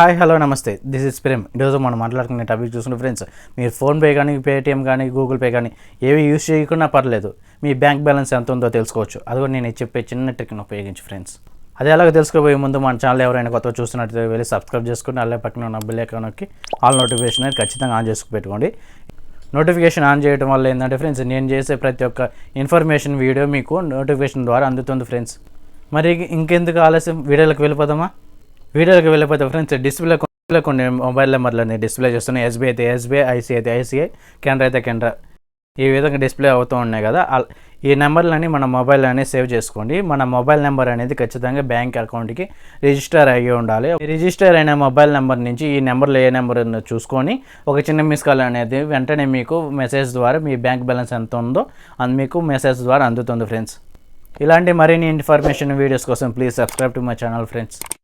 Hi hello నమస్తే. This is Prem ఈరోజు మనం మాట్లాడుకునే టాపిక్ చూసుకున్న ఫ్రెండ్స్ మీరు ఫోన్పే కానీ పేటిఎం కానీ గూగుల్ పే కానీ ఏవి యూస్ చేయకుండా పర్లేదు. మీ బ్యాంక్ బ్యాలెన్స్ ఎంత ఉందో తెలుసుకోవచ్చు. అది కూడా నేను చెప్పే చిన్న ట్రిక్ని ఉపయోగించి ఫ్రెండ్స్ అది ఎలాగో తెలుసుకోబోయే ముందు మన ఛానల్ ఎవరైనా కొత్త చూస్తున్నట్టు వెళ్ళి సబ్స్క్రైబ్ చేసుకుని అలాగే పక్కన ఉన్న బిల్ ఐకాన్ ఆల్ నోటిఫికేషన్ అనేది ఖచ్చితంగా ఆన్ చేసుకు పెట్టుకోండి. నోటిఫికేషన్ ఆన్ చేయడం వల్ల ఏంటంటే ఫ్రెండ్స్ నేను చేసే ప్రతి ఒక్క ఇన్ఫర్మేషన్ వీడియో మీకు నోటిఫికేషన్ ద్వారా అందుతుంది ఫ్రెండ్స్ మరి ఇంకెందుకు ఆలస్యం? వీడియోలకు వెళ్ళిపోదామా? వీడియోకి వెళ్ళిపోతే ఫ్రెండ్స్ డిస్ప్లే కొన్ని మొబైల్ నెంబర్లని డిస్ప్లే చేస్తున్నాయి. ఎస్బీఐ అయితే ఎస్బీఐ ఐసీఐ అయితే ఐసీఐ కెనరా అయితే కెనరా. ఈ విధంగా డిస్ప్లే అవుతూ ఉన్నాయి కదా. ఈ నెంబర్లని మన మొబైల్ అనేది సేవ్ చేసుకోండి. మన మొబైల్ నెంబర్ అనేది ఖచ్చితంగా బ్యాంక్ అకౌంట్కి రిజిస్టర్ అయ్యి ఉండాలి. రిజిస్టర్ అయిన మొబైల్ నెంబర్ నుంచి ఈ నెంబర్లో ఏ నెంబర్ ఉందో చూసుకొని ఒక చిన్న మిస్ కాల్ అనేది వెంటనే మీకు మెసేజ్ ద్వారా మీ బ్యాంక్ బ్యాలెన్స్ ఎంత ఉందో అది మీకు మెసేజ్ ద్వారా అందుతుంది ఫ్రెండ్స్ ఇలాంటి మరిన్ని ఇన్ఫర్మేషన్ వీడియోస్ కోసం please subscribe to my channel friends